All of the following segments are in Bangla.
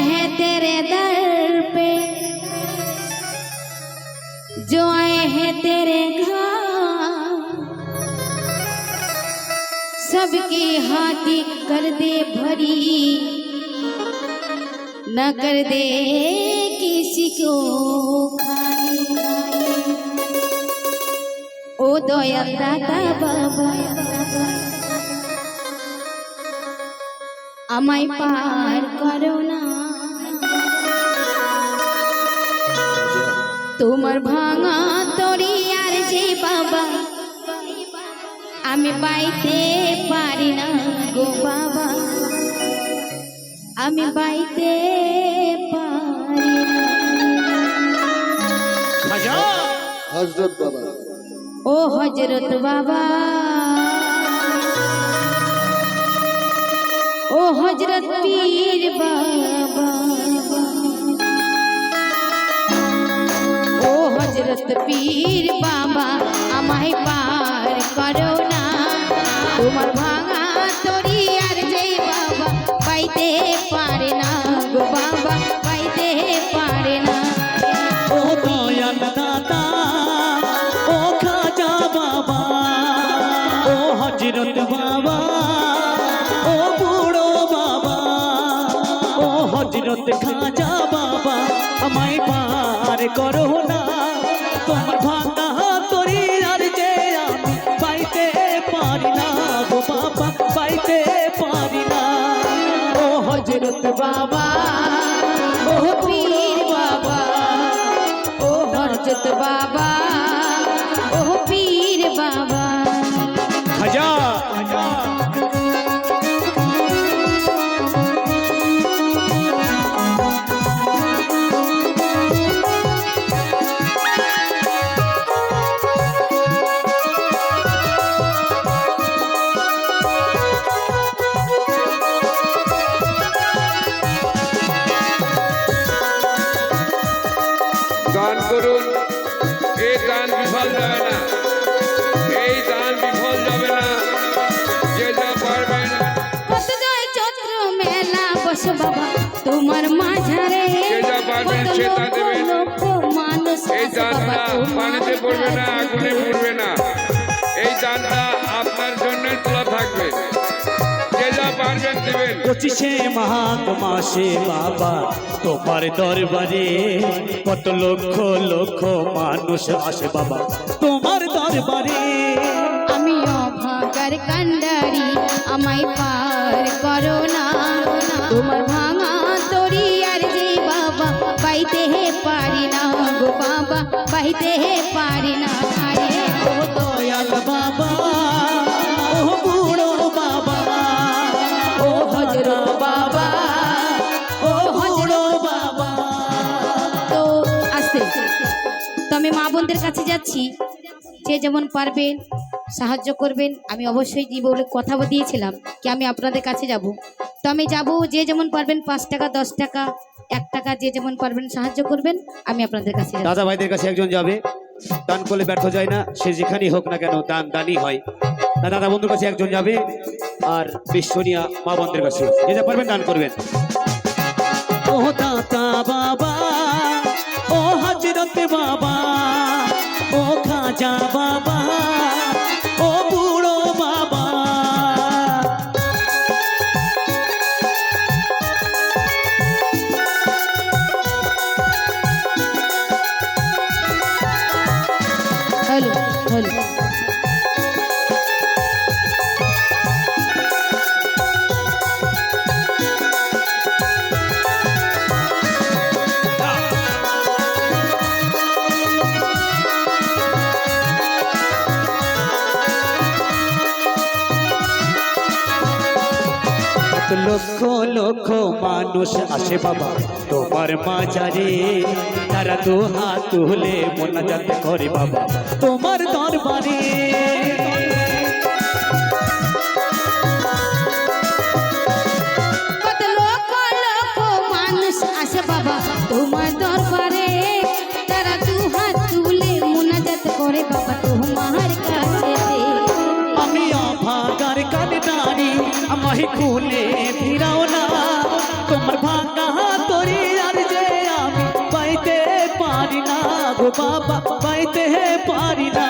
हैं तेरे दर पे जो आए हैं तेरे घर सबकी हाथी कर दे भरी न कर दे किसी को खाली ও দয়াল দাদা বাবা আমায় পার করো না তোমার ভাঙা তরি আর যে বাবা আমি বাইতে পারি না গো বাবা। আমি বাইতে পারি হজরত বাবা। ও হজরত বাবা। ও হজরত পীর বাবা। হজরত পীর বাবা, আমায় পার করো না। তোমার ভাঙা তরি আর যে বাবা, পাইতে পারে না গো বাবা, পাইতে পারে না। ও দয়াল দাদা ও খাজা বাবা, ও হজরত বাবা, ও বুড়ো বাবা, ও হজরত খাজা বাবা, আমায় পার করো না। বাবা ও পীর বাবা ও হরজত বাবা। দান বিফল যাবে না। এই দান বিফল যাবে না। যে যা পারবেন চৈত্র মেলা বস বাবা তোমার মাঝারে। যে যা পারবেন সে তা দেবেন। এই দানটা পানিতে পড়বে না আগুনে পড়বে না। এই দানটা পঁচিশে মাসে বাবা। তোমার দরবারে কত লক্ষ লক্ষ মানুষ আসে বাবা। তোমার দরবারে আমি অভাগার কান্ডারি, আমায় পার করো না। তোমার ভাঙা তরি আর যে বাবা, পাইতে হে পারি না গো বাবা, পাইতে হে পারি না। কাছে যাচ্ছি যে যেমন পারবেন সাহায্য করবেন আমি অবশ্যই দিব বলে কথা দিয়েছিলাম কি আমি আপনাদের কাছে যাব। তো আমি যাব যে যেমন পারবেন পাঁচ টাকা দশ টাকা এক টাকা যে যেমন পারবেন সাহায্য করবেন আমি আপনাদের কাছে দাদা ভাইদের কাছে একজন যাবে দান করলে ব্যর্থ যায় না সে যেখানেই হোক না কেন দান দানই হয়। তা দাদা বন্ধুর কাছে একজন যাবে আর বিশ্বনিয়া মা বন্ধের কাছে। যে যা পারবেন দান করবেন। ও দাতা বাবা মানুষ আসে বাবা। তোমার মাঝারে তারা তো হাত তুলে মোনাজাত করে বাবা। তোমার দরবারে। আমি অভাগার কানে দাঁড়ি আমায় কোলে ফিরাও তোমার ভাঙা তরি আর যে আমি পাইতে পারি না গো বাবা পাইতে পারি না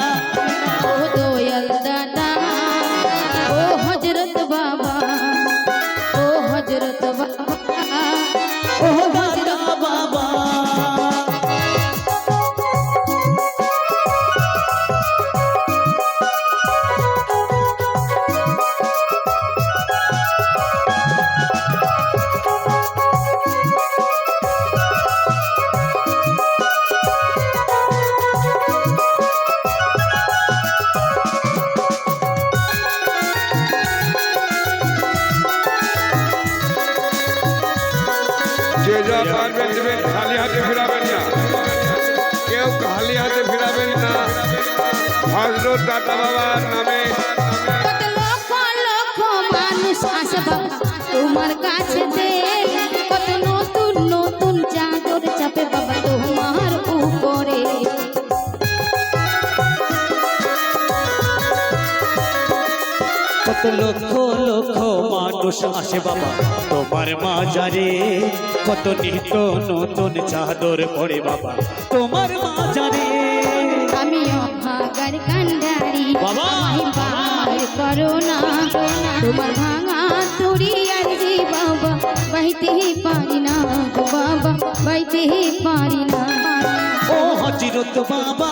পারবেন দেবেন খালি হাতে ফিরাবেন না। কেউ খালি হাতে ফিরাবেন না। হজরত দাদা বাবার নামে। মানুষ আসে বাবা তোমার কাছে কত নতুন নতুন চাদর চাপে বাবা তোমার উপরে। কত লক্ষ মানুষ আসে বাবা। তোমার মাজারে কত নিত্য নতুন চাদর পড়ে বাবা। তোমার মাজারে আমি অভাগার কান্ডারি বাবা! করো না। তোমার ভাঙা তুরি আর যে বাবা বাইতে পারি না গো বাবা বাইতে পারি না। ও ও বুড়ো বাবা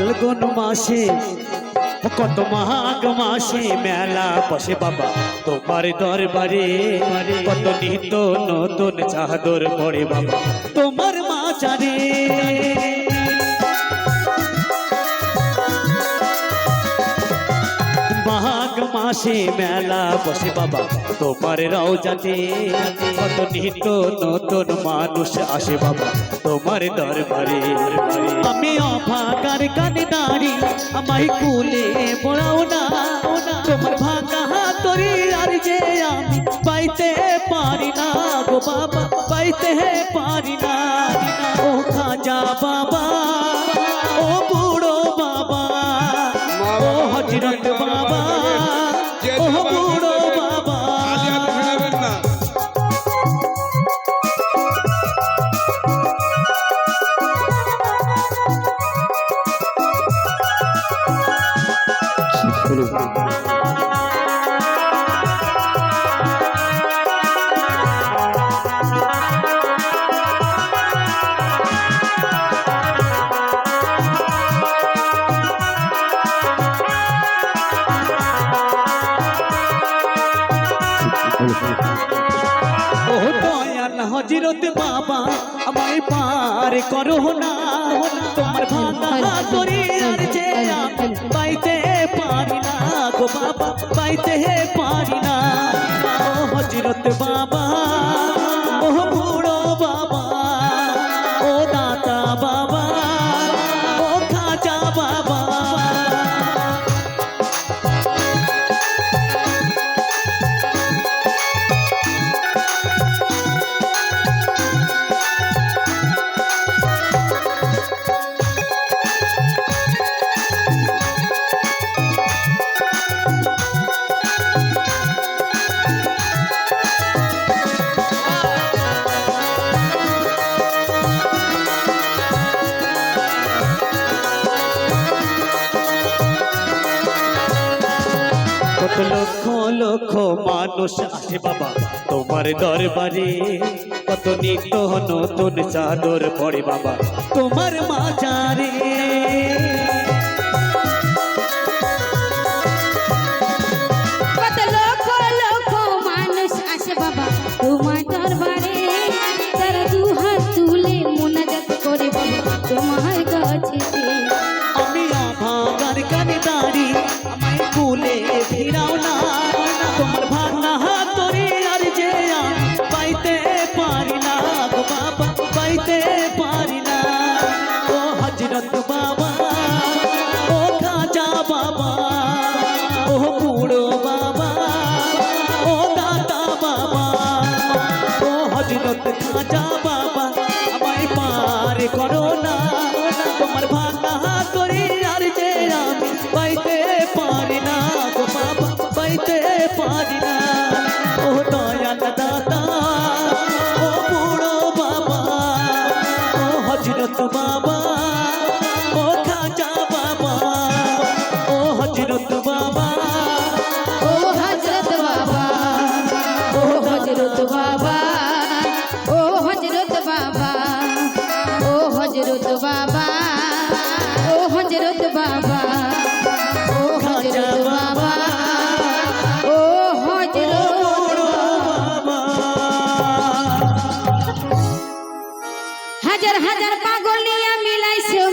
ফাল্গুন মাসে, কত মাঘ মাসে মেলা বসে বাবা। তোমার দরবারে কত নিত্য নতুন চাদর পড়ে বাবা। তোমার মাচারে মাসে মেলা বসে বাবা, তোমার রওজাতে কত নিত্য নতুন মানুষ আসে বাবা, তোমার দরবারে। আমি অভাগার কানে দাঁড়ি, আমায় কুলে পড়াও না। তোমার ভাঙা তরি আর যে আমি পাইতে পারি না গো বাবা, পাইতে পারি না। ও দয়াল হজরত বাবা, আমায় পার করো না, তোমার ভাঙা করে আর যে পাইতে পারি না গো বাবা, পাইতে পারি না। হজরত বাবা লক্ষ মানুষ আছে বাবা। তোমার দরবারে কত নিত্য নতুন চাদর পড়ে বাবা। তোমার মাজারে খাজা বাবা, আমায় পার করো না। তোমার ভাঙা করে আর যে আমি পাইতে পারি না গো বাবা, পাইতে পারি না। ও দয়াল দাদা ও বুড়ো বাবা, ও হজরত বাবা বাবা।